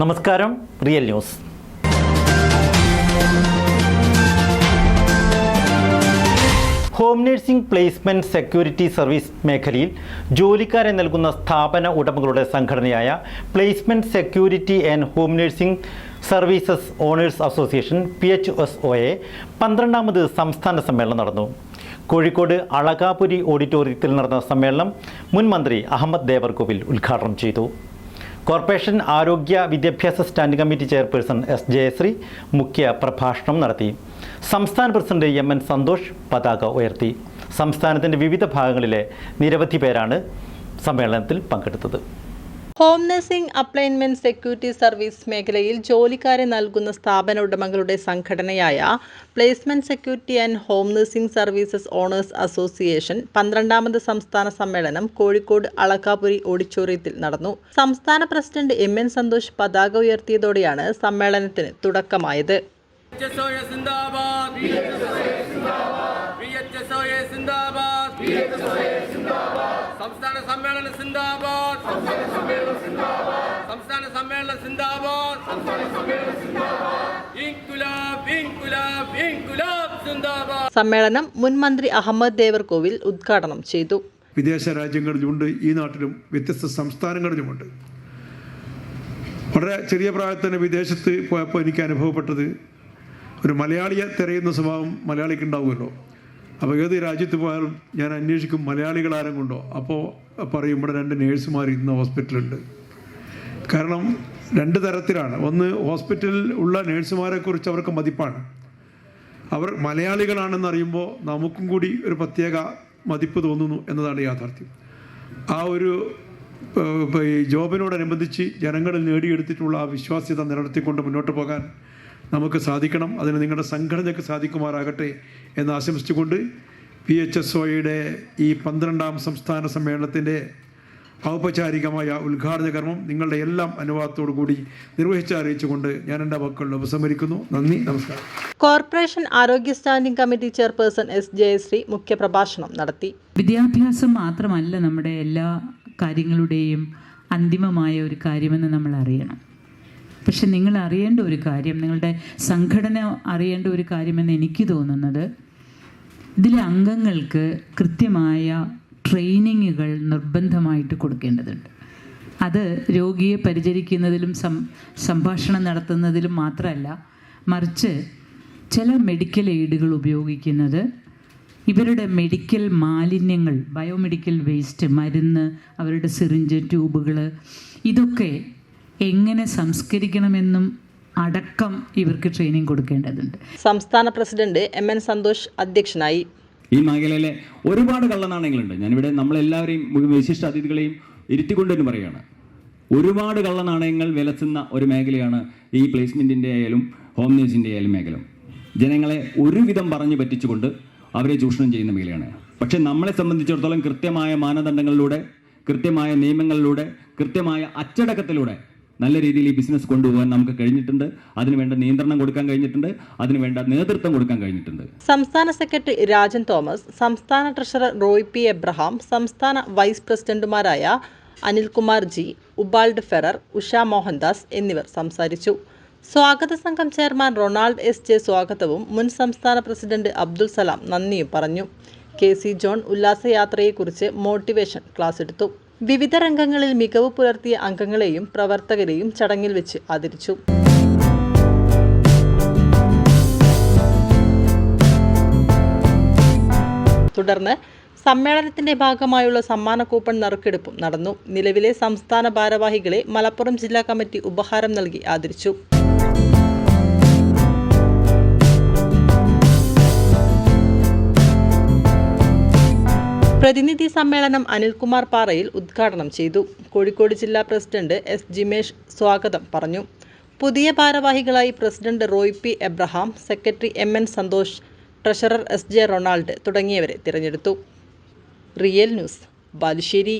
നമസ്കാരം real news. Home nursing placement security service മേഖലയിൽ ജോലിക്കാരെ നൽകുന്ന സ്ഥാപന ഉടമകളുടെ സംഘടനയായ placement security and home nursing services owners association P H S O A പന്ത്രണ്ടാമത് സംസ്ഥാന സമ്മേളനം നടന്നു. കോഴിക്കോട് അളകാപുരി ഓഡിറ്റോറിയത്തിൽ നടന്ന സമ്മേളനം മുൻ മന്ത്രി അഹമ്മദ് ദേവർകോവിൽ ഉദ്ഘാടനം ചെയ്തു. കോർപ്പറേഷൻ ആരോഗ്യ വിദ്യാഭ്യാസ standing committee chairperson S Jayasree മുഖ്യ പ്രഭാഷണം നടത്തി. സംസ്ഥാന പ്രസിഡന്റ് എം എൻ സന്തോഷ് പതാക ഉയർത്തി. സംസ്ഥാനത്തിന്റെ വിവിധ ഭാഗങ്ങളിലെ നിരവധി പേരാണ് സമ്മേളനത്തിൽ പങ്കെടുത്തത്. Home nursing placement security service മേഖലയിൽ ജോലിക്കാരെ നൽകുന്ന സ്ഥാപന ഉടമകളുടെ സംഘടനയായ placement security and home nursing services owners association പന്ത്രണ്ടാമത് സംസ്ഥാന സമ്മേളനം കോഴിക്കോട് അളക്കാപുരി ഓഡിറ്റോറിയത്തിൽ നടന്നു. സംസ്ഥാന പ്രസിഡന്റ് എം എൻ സന്തോഷ് പതാക ഉയർത്തിയതോടെയാണ് സമ്മേളനത്തിന് തുടക്കമായത്. സംസ്ഥാന സമ്മേളനം സിന്ദാബാദ്. സംസ്ഥാന സമ്മേളനം സിന്ദാബാദ്. സമ്മേളനം മുൻ മന്ത്രി അഹമ്മദ് ദേവർകോവിൽ ഉദ്ഘാടനം ചെയ്തു. വിദേശ രാജ്യങ്ങളിലുമുണ്ട് ഈ നാട്ടിലും വ്യത്യസ്ത സംസ്ഥാനങ്ങളിലുമുണ്ട്. വളരെ ചെറിയ പ്രായത്തിൽ തന്നെ വിദേശത്ത് പോയപ്പോൾ എനിക്ക് അനുഭവപ്പെട്ടത് ഒരു മലയാളിയെ തിരയുന്ന സ്വഭാവം മലയാളിക്ക് ഉണ്ടാവുമല്ലോ. അപ്പോൾ ഏത് രാജ്യത്ത് പോയാലും ഞാൻ അന്വേഷിക്കും മലയാളികൾ ആരും കൊണ്ടോ. അപ്പോൾ പറയും ഇവിടെ രണ്ട് നേഴ്സുമാർ ഇന്ന് ഹോസ്പിറ്റലുണ്ട്. കാരണം രണ്ട് തരത്തിലാണ്. ഒന്ന് ഹോസ്പിറ്റലിൽ ഉള്ള നേഴ്സുമാരെ കുറിച്ച് അവർക്ക് മതിപ്പാണ്. അവർ മലയാളികളാണെന്ന് അറിയുമ്പോൾ നമുക്കും കൂടി ഒരു പ്രത്യേക മതിപ്പ് തോന്നുന്നു എന്നതാണ് യാഥാർത്ഥ്യം. ആ ഒരു ഈ ജോബിനോടനുബന്ധിച്ച് ജനങ്ങളിൽ നേടിയെടുത്തിട്ടുള്ള ആ വിശ്വാസ്യത നിലനിർത്തിക്കൊണ്ട് മുന്നോട്ട് പോകാൻ നമുക്ക് സാധിക്കണം. അതിന് നിങ്ങളുടെ സംഘടനയ്ക്ക് സാധിക്കുമാറാകട്ടെ എന്ന് ആശംസിച്ചുകൊണ്ട് പി എച്ച് എസ് ഒയുടെ ഈ പന്ത്രണ്ടാം സംസ്ഥാന സമ്മേളനത്തിന്റെ ഔപചാരികമായ ഉദ്ഘാടന കർമ്മം നിങ്ങളുടെ എല്ലാം അനുവാദത്തോടു കൂടി നിർവഹിച്ചറിയിച്ചുകൊണ്ട് ഞാൻ എന്റെ വാക്കുകളിൽ ഉപസംഹരിക്കുന്നു. നന്ദി നമസ്കാരം. കോർപ്പറേഷൻ ആരോഗ്യ standing committee chairperson S Jayasree മുഖ്യപ്രഭാഷണം നടത്തി. വിദ്യാഭ്യാസം മാത്രമല്ല നമ്മുടെ എല്ലാ കാര്യങ്ങളുടെയും അന്തിമമായ ഒരു കാര്യമെന്ന് നമ്മൾ അറിയണം. പക്ഷെ നിങ്ങൾ അറിയേണ്ട ഒരു കാര്യം നിങ്ങളുടെ സംഘടന അറിയേണ്ട ഒരു കാര്യമെന്ന് എനിക്ക് തോന്നുന്നത് ഇതിലെ അംഗങ്ങൾക്ക് കൃത്യമായ ട്രെയിനിങ്ങുകൾ നിർബന്ധമായിട്ട് കൊടുക്കേണ്ടതുണ്ട്. അത് രോഗിയെ പരിചരിക്കുന്നതിലും സംഭാഷണം നടത്തുന്നതിലും മാത്രമല്ല മറിച്ച് ചില മെഡിക്കൽ എയ്ഡുകൾ ഉപയോഗിക്കുന്നത് ഇവരുടെ മെഡിക്കൽ മാലിന്യങ്ങൾ ബയോമെഡിക്കൽ വേസ്റ്റ് മരുന്ന് അവരുടെ സിറിഞ്ച് ട്യൂബുകൾ ഇതൊക്കെ എങ്ങനെ സംസ്കരിക്കണമെന്നും അടക്കം ഇവർക്ക് ട്രെയിനിങ് കൊടുക്കേണ്ടതുണ്ട്. സംസ്ഥാന പ്രസിഡന്റ് എം എൻ സന്തോഷ് അധ്യക്ഷനായി. ഈ മേഖലയിലെ ഒരുപാട് കള്ളനാണയങ്ങളുണ്ട്. ഞാനിവിടെ നമ്മളെല്ലാവരെയും വിശിഷ്ട അതിഥികളെയും ഇരുത്തിക്കൊണ്ടെന്ന് പറയുകയാണ് ഒരുപാട് കള്ളനാണയങ്ങൾ വിലസുന്ന ഒരു മേഖലയാണ് ഈ പ്ലേസ്മെന്റിന്റെ ആയാലും ഹോം ന്യൂസിന്റെ ആയാലും മേഖല. ജനങ്ങളെ ഒരുവിധം പറഞ്ഞു പറ്റിച്ചുകൊണ്ട് അവരെ ചൂഷണം ചെയ്യുന്ന മേഖലയാണ്. പക്ഷേ നമ്മളെ സംബന്ധിച്ചിടത്തോളം കൃത്യമായ മാനദണ്ഡങ്ങളിലൂടെ കൃത്യമായ നിയമങ്ങളിലൂടെ കൃത്യമായ അച്ചടക്കത്തിലൂടെ നല്ല രീതിയിൽ ഈ ബിസിനസ് കൊണ്ടുപോകാൻ നമുക്ക് കഴിഞ്ഞിട്ടുണ്ട്. അതിനുവേണ്ട നിയന്ത്രണം കൊടുക്കാൻ കഴിഞ്ഞിട്ടുണ്ട്. അതിനുവേണ്ട നേതൃത്വം കൊടുക്കാൻ കഴിഞ്ഞിട്ടുണ്ട്. സംസ്ഥാന സെക്രട്ടറി രാജൻ തോമസ് സംസ്ഥാന ട്രഷറർ റോയ് പി എബ്രഹാം സംസ്ഥാന വൈസ് പ്രസിഡന്റുമാരായ അനിൽകുമാർ ജി ഉബാൾഡ് ഫെറർ ഉഷ മോഹൻദാസ് എന്നിവർ സംസാരിച്ചു. സ്വാഗത സംഘം ചെയർമാൻ റൊണാൾഡ് എസ് ജെ സ്വാഗതവും മുൻ സംസ്ഥാന പ്രസിഡന്റ് അബ്ദുൽ സലാം നന്ദിയും പറഞ്ഞു. കെ സി ജോൺ ഉല്ലാസയാത്രയെക്കുറിച്ച് മോട്ടിവേഷൻ ക്ലാസ് എടുത്തു. വിവിധ രംഗങ്ങളിൽ മികവ് പുലർത്തിയ അംഗങ്ങളെയും പ്രവർത്തകരെയും ചടങ്ങിൽ വെച്ച് ആദരിച്ചു. തുടർന്ന് സമ്മേളനത്തിന്റെ ഭാഗമായുള്ള സമ്മാന കൂപ്പൺ നറുക്കെടുപ്പും നടന്നു. നിലവിലെ സംസ്ഥാന ഭാരവാഹികളെ മലപ്പുറം ജില്ലാ കമ്മിറ്റി ഉപഹാരം നൽകി ആദരിച്ചു. പ്രതിനിധി സമ്മേളനം അനിൽകുമാർ പാറയിൽ ഉദ്ഘാടനം ചെയ്തു. കോഴിക്കോട് ജില്ലാ പ്രസിഡന്റ് എസ് ജിമേഷ് സ്വാഗതം പറഞ്ഞു. പുതിയ ഭാരവാഹികളായി president Roy P Abraham secretary M N Santhosh treasurer S J Ronald തുടങ്ങിയവരെ തിരഞ്ഞെടുത്തു. Real news Balussery.